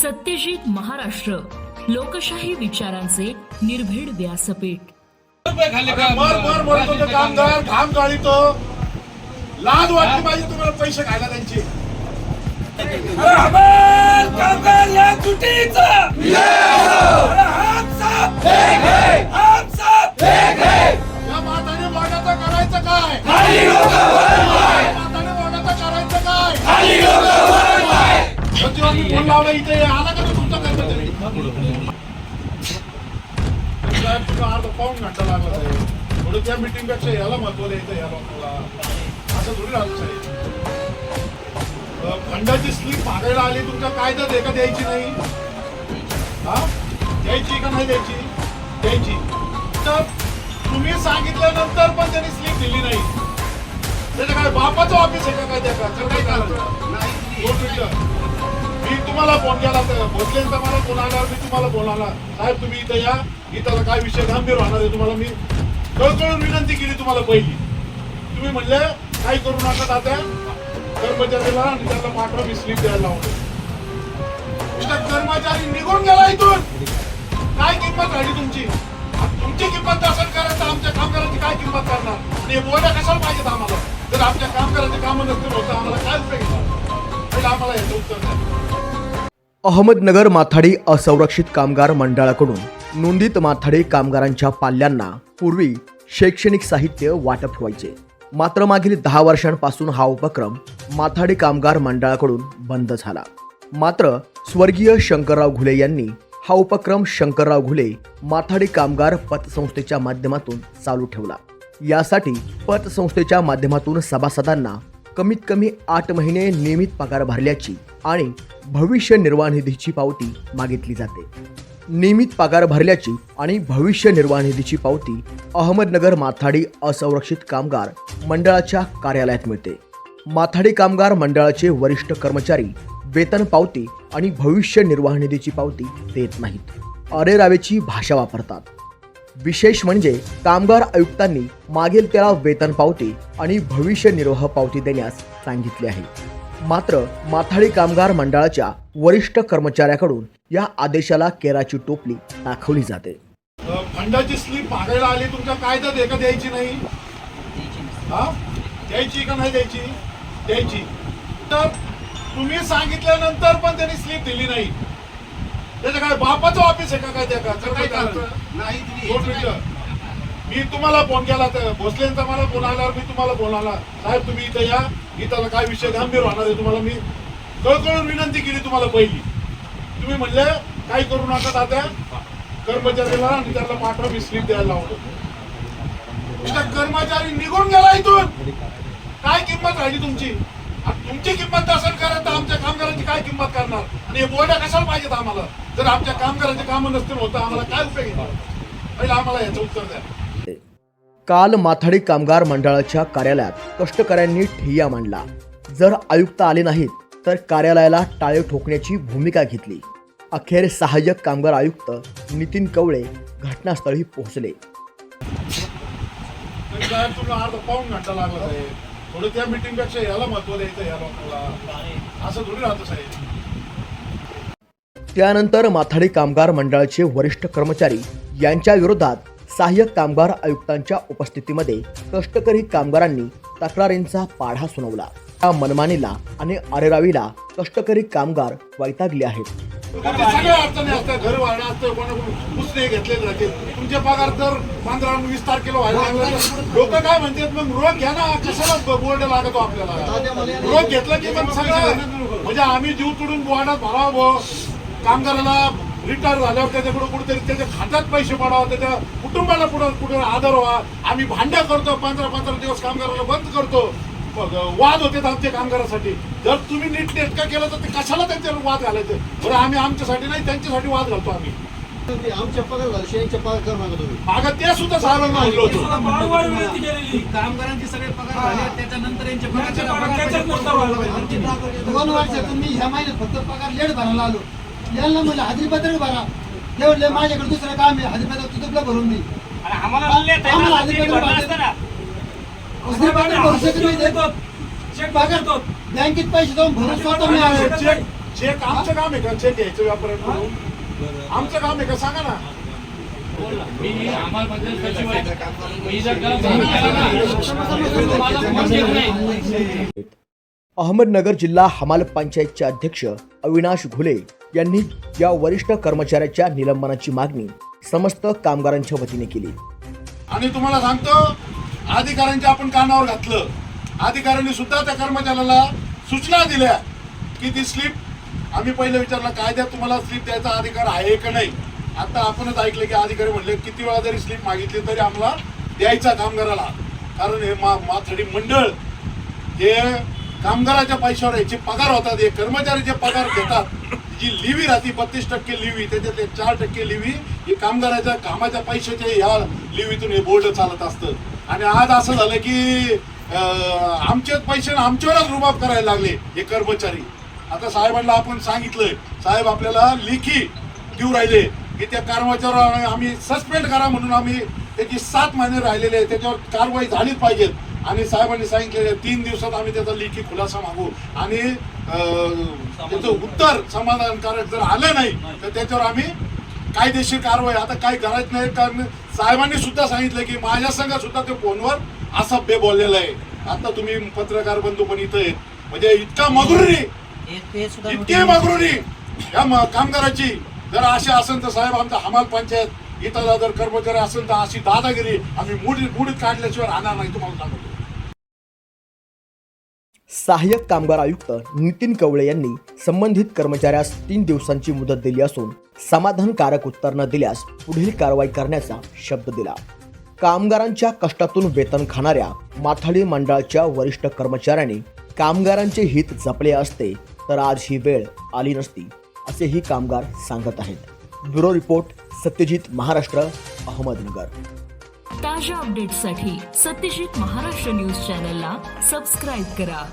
सत्यजित महाराष्ट्र लोकशाही विचारांचे निर्भीड व्यासपीठ. मर मर मरत होते कामगार घाम गाळीतो लाज वाटली पाहिजे तुम्हाला पैसे खायला त्यांची. अरे हमाल कामगार या तुटीचा. अरे हम सब हम सब या माताने वाटाचं करायचं काय? या माताने वाटाचं करायचं काय? अर्धा पाऊण घंटा लागला आहे थोडं त्या मीटिंगपेक्षा याला महत्त्व द्यायचं या लोकांना असं थोडी राहत साहेब अं, फंडाची स्लीप मागायला आली तुमचा कायदा दे का द्यायची नाही हा द्यायची का नाही द्यायची द्यायची तर तुम्ही सांगितल्यानंतर पण त्यांनी स्लीप दिली नाही त्याचं काय बापाचं ऑफिस आहे का काय त्या का तर काय कारण दोन मिनिटं. मी तुम्हाला फोन केला तर भोसलेंचा मला फोन आल्यावर मी तुम्हाला फोन आला. साहेब तुम्ही इथं या. इथं काय विषय गंभीर होणार आहे तुम्हाला. मी कळकळून विनंती केली तुम्हाला पहिली. तुम्ही म्हणले काही करू नका तात्या कर्मचाऱ्याला आणि त्याला मात्र मी स्लीप द्यायला लावतो कर्मचारी निघून गेला इथून. काय किंमत राहिली तुमची? तुमची किंमत असेल करायचं तर आमच्या कामगारांची काय किंमत करणार आणि हे बोलण्या कशाला पाहिजेत आम्हाला? जर आमच्या कामगारांचे काम नसतील होतं आम्हाला काय उपयोग अहमदनगर माथाडी असंरक्षित कामगार मंडळाकडून नोंदीत माथाडी कामगारांच्या पाल्यांना पूर्वी शैक्षणिक साहित्य वाटप व्हायचे. मात्र मागील दहा वर्षांपासून हा उपक्रम माथाडी कामगार मंडळाकडून बंद झाला. मात्र स्वर्गीय शंकरराव घुले यांनी हा उपक्रम शंकरराव घुले माथाडी कामगार पतसंस्थेच्या माध्यमातून चालू ठेवला. यासाठी पतसंस्थेच्या माध्यमातून सभासदांना कमीत कमी आठ महिने नियमित पगार भरल्याची आणि भविष्य निर्वाह निधीची पावती मागितली जाते. नियमित पगार भरल्याची आणि भविष्य निर्वाह निधीची पावती अहमदनगर माथाडी असंरक्षित कामगार मंडळाच्या कार्यालयात मिळते. माथाडी कामगार मंडळाचे वरिष्ठ कर्मचारी वेतन पावती आणि भविष्य निर्वाह निधीची पावती देत नाहीत. अरेरावेची भाषा वापरतात. विशेष म्हणजे कामगार आयुक्तांनी मागील त्याला वेतन पावती आणि भविष्य निर्वाह पावती देण्यास सांगितले आहे. मात्र माथाडी कामगार मंडळाच्या वरिष्ठ कर्मचाऱ्याकडून या आदेशाला केराची टोपली दाखवली जाते. फंडाची स्लीप मागायला आली तुमच्या कायदा दे का द्यायची नाही? द्यायची का नाही द्यायची? द्यायची. तर तुम्ही सांगितल्यानंतर पण त्यांनी स्लीप दिली नाही. त्याचं काय बापाचं ऑफिस आहे का काय त्या का काय दोन मिनिटं. मी तुम्हाला फोन केला तर भोसलेंचा मला फोन आल्यावर मी तुम्हाला फोन आला. साहेब तुम्ही इथं या. इथं काय विषय गंभीर होणार आहे तुम्हाला मी कळकळून विनंती केली तुम्हाला पहिली. तुम्ही म्हणले काही करू नका तात्या कर्मचाऱ्याला आणि त्याला पाठवा मी स्लीप द्यायला इथं कर्मचारी निघून गेला इथून. काय किंमत राहिली तुमची? तुमची किंमत नसेल करत तर आमच्या कामगारांची काय किंमत करणार? आणि हे बोलण्या कशाला पाहिजेत आम्हाला? जर आमच्या कामगारांची कामं नसतील होतं आम्हाला काय उपयोग पहिलं आम्हाला याचं उत्तर द्या. काल माथाडी कामगार मंडळाच्या कार्यालयात कष्टकऱ्यांनी ठिय्या मांडला. जर आयुक्त आले नाहीत तर कार्यालयाला टाळे ठोकण्याची भूमिका घेतली. अखेर सहाय्यक कामगार आयुक्त नितीन कवळे घटनास्थळी पोहोचले. तरी साहेब तुला अर्धा पाऊण घंटा लागला साहेब. थोडं त्या मीटिंगपेक्षा याला महत्त्व द्यायचं या लोकांना. असं थोडी राहतं साहेब. त्यानंतर माथाडी कामगार मंडळाचे वरिष्ठ कर्मचारी यांच्या विरोधात सहाय्यक कामगार आयुक्तांच्या उपस्थितीमध्ये कष्टकरी कामगारांनी तक्रारींचा पाढा सुनावला. त्या मनमानीला आणि अरेरावीला कष्टकरी कामगार वैतागले आहेत. घर असतं कोणाकडून उसने घेतलेले राहते तुमचे पगार पंधरा वीस तारखेला व्हायला लोक काय म्हणतात मग रोग घ्या ना कशाला बोर्ड लागतो आपल्याला? रोग घेतला की सगळं म्हणजे आम्ही जीव तुडून बोर्डात भरावं. कामगाराला रिटायर झाल्यावर त्याच्याकडे कुठेतरी त्याच्या खात्यात पैसे पडावं त्याच्या कुटुंबाला पुढे कुठे आदर व्हा आम्ही भांड्या करतो पंधरा पंधरा दिवस कामगाराला बंद करतो. वाद होते आमच्या कामगारासाठी. जर तुम्ही नीट नेटका केलं तर ते कशाला त्यांच्यावर वाद घालायचे? बरं आम्ही आमच्यासाठी नाही त्यांच्यासाठी वाद घालतो आम्ही. आमच्या पगार झाले शेळीच्या पगार करू नका तुम्ही. मागं ते सुद्धा साहेबांना होतो. कामगारांचे सगळे पगार झाले त्याच्यानंतर यांचे पगार. दोन ह्या महिन्यात फक्त पगार लेट भरायला आलो. यांना म्हणलं हाजरीपत्र भरा ते म्हणले माझ्याकडे दुसरं काम आहे हाजरीपत्र तुझं तुला भरून दे आम्हाला आम्हाला हाजरीपत्र भरायचं हाजरीपत्र भरू शकत नाही. ते. चेक. बँकेत पैसे जाऊन भरून स्वतः मी आलो चेक चेक आमचं काम आहे का? चेक घ्यायचं व्यापाऱ्यांकडून? आमचं काम आहे का? सांगा ना. मी आम्हाला पंचायत सचिव आहे. मी जर गलत काम केलं ना तुम्हाला फोन घेत नाही. अहमदनगर जिल्हा हमाल पंचायतचे अध्यक्ष अविनाश घुले यांनी या वरिष्ठ कर्मचाऱ्याच्या निलंबनाची मागणी समस्त कामगारांच्या वतीने केली. आणि तुम्हाला सांगतो अधिकाऱ्यांच्या आपण कानावर घातलं. अधिकाऱ्यांनी सुद्धा त्या कर्मचाऱ्याला सूचना दिल्या की ती स्लिप आम्ही पहिले विचारलं कायद्यात तुम्हाला स्लिप द्यायचा अधिकार आहे का नाही? आता आपणच ऐकलं की अधिकारी म्हणले किती वेळा जरी स्लिप मागितली तरी आम्हाला द्यायचा कामगाराला. कारण हे मा माथडी मंडळ हे कामगाराच्या पैशावर याचे पगार होतात हे कर्मचारी जे पगार घेतात जी लिव्ही राहते बत्तीस टक्के लिव्ही त्याच्यातले चार टक्के लिव्ही ही कामगाराच्या कामाच्या पैशाच्या ह्या लिव्हीतून हे बोर्ड चालत असतं. आणि आज असं झालं की आमचेच पैसे आमच्यावरच रुबाब करायला लागले हे कर्मचारी. आता साहेबांना आपण सांगितलंय साहेब आपल्याला लेखी देऊ राहिले की त्या कर्मचाऱ्यावर आम्ही सस्पेंड करा म्हणून आम्ही त्याची सात महिने राहिलेले आहे त्याच्यावर कारवाई झालीच पाहिजेत. आणि साहेबांनी सांगितलेले तीन दिवसात आम्ही त्याचा लेखी खुलासा मागू. आणि त्याचं उत्तर समाधानकारक जर आलं नाही तर त्याच्यावर आम्ही कायदेशीर कारवाई. आता काही करायचं नाही कारण साहेबांनी सुद्धा सांगितलं की माझ्या संघ सुद्धा ते फोनवर असभ्य बोललेलं आहे. आता तुम्ही पत्रकार बंधू पण इथं आहेत. म्हणजे इतका मगरुरी. इतकी मगरुरी. या कामगाराची. जर असे असेल तर साहेब आमचा हमाल पंचायत इथं जर कर्मचारी असेल तर अशी दादागिरी आम्ही मुडीत मुडीत काढल्याशिवाय राहणार नाही तुम्हाला सांगतो. सहाय्यक कामगार आयुक्त नितीन कवळे यांनी संबंधित कर्मचाऱ्यास तीन दिवसांची मुदत दिली असून समाधानकारक उत्तर न दिल्यास पुढील कारवाई करण्याचा शब्द दिला. कामगारांच्या कष्टातून वेतन खाणाऱ्या माथाडी मंडळाच्या वरिष्ठ कर्मचाऱ्यांनी कामगारांचे हित जपले असते तर आज ही वेळ आली नसती असेही कामगार सांगत आहेत. Bureau report Satyajit Maharashtra Ahmednagar. ताज्या अपडेट्ससाठी सत्यजित महाराष्ट्र न्यूज चॅनलला सबस्क्राईब करा.